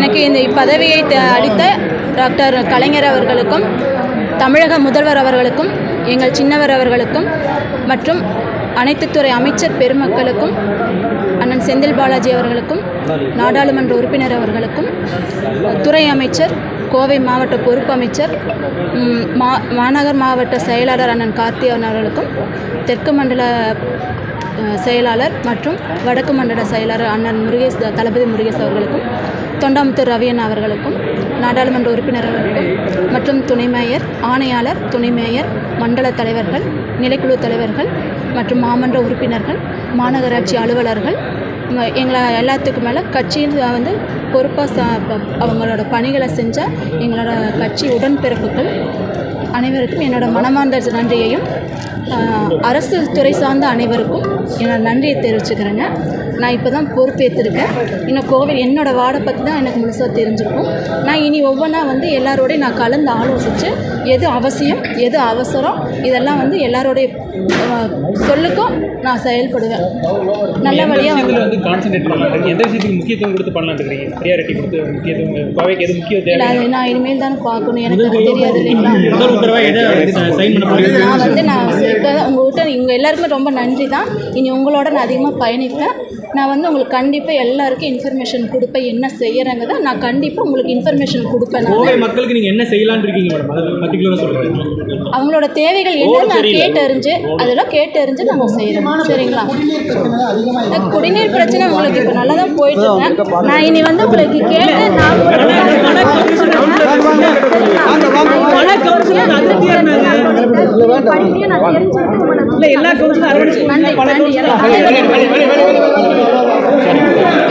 எனக்கு இந்த இப்பதவியை அளித்த டாக்டர் கலைஞர் அவர்களுக்கும் தமிழக முதல்வர் அவர்களுக்கும் எங்கள் சின்னவர் அவர்களுக்கும் மற்றும் அனைத்து துறை அமைச்சர் பெருமக்களுக்கும் அண்ணன் செந்தில் பாலாஜி அவர்களுக்கும் நாடாளுமன்ற உறுப்பினர் அவர்களுக்கும் துறை அமைச்சர் கோவை மாவட்ட பொறுப்பு அமைச்சர் மா மாநகர் மாவட்ட செயலாளர் அண்ணன் கார்த்தியன் அவர்களுக்கும் தெற்கு மண்டல செயலாளர் மற்றும் வடக்கு மண்டல செயலாளர் அண்ணன் முருகேஷ் தளபதி முருகேஷ் அவர்களுக்கும் தொண்டாமுத்தூர் ரவியன் அவர்களுக்கும் நாடாளுமன்ற உறுப்பினர்களுக்கும் மற்றும் துணை மேயர் ஆணையாளர் துணை மேயர் மண்டல தலைவர்கள் நிலைக்குழு தலைவர்கள் மற்றும் மாமன்ற உறுப்பினர்கள் மாநகராட்சி அலுவலர்கள் ம- எங்களை எல்லாத்துக்கும் மேலே கட்சியில் வந்து பொறுப்பாக அவங்களோட பணிகளை செஞ்சால் எங்களோட கட்சி உடன்பிறப்புகள் அனைவருக்கும் என்னோட மனமார்ந்த நன்றியையும் அரசு துறை சார்ந்த அனைவருக்கும் என்னோட நன்றியை தெரிவிச்சுக்கிறேங்க. நான் இப்போ தான் பொறுப்பேற்றிருக்கேன் இன்னும் கோவில் என்னோடய வார்டை பற்றி தான் எனக்கு முழுசாக தெரிஞ்சிருக்கும். நான் இனி ஒவ்வொன்றா வந்து எல்லாரோடையும் நான் கலந்து ஆலோசித்து எது அவசியம் எது அவசரம் இதெல்லாம் வந்து எல்லாரோடைய சொல்லுக்கும் நான் செயல்படுவேன். நல்ல வழியாக வந்து கான்சென்ட்ரேட் பண்ணலாம் எந்த விஷயத்துக்கு முக்கியத்துவம் கொடுத்து பண்ணலாம் இருக்கீங்க ப்ரியாரிட்டி கொடுத்து முக்கியத்துவம் கோவைக்கு எது முக்கிய இல்லை தேவை அது நான் இனிமேல் தானே பார்க்கணும். எனக்கு அது தெரியாது இல்லைங்களா? நான் வந்து நான் இங்கே எல்லாருக்குமே ரொம்ப நன்றி தான் இனி உங்களோட நான் அதிகமாக பயணிப்பேன். நான் வந்து உங்களுக்கு கண்டிப்பாக எல்லாருக்கும் இன்ஃபர்மேஷன் கொடுப்பேன் என்ன செய்யறேங்கிறத நான் கண்டிப்பாக உங்களுக்கு இன்ஃபர்மேஷன் கொடுப்பேன். நான் கோவை மக்களுக்கு நீங்க என்ன செய்யலாம்னு இருக்கீங்க மேடம் அவங்களோட தேவைகள் என்னன்னு நான் கேட்டறிஞ்சு அதெல்லாம் கேட்டறிஞ்சு நாங்கள் செய்கிறோம் சரிங்களா? குடிநீர் பிரச்சனை உங்களுக்கு இப்போ நல்லா தான் போயிட்டு இருக்கேன் நான் இனி வந்து உங்களுக்கு கேட்டு நான் படிப்பையும் நான் தெரிஞ்சுக்கிட்டு உங்களுக்கு எல்லா கவுன்சிலும் அரவணைச்சு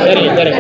சரி சரி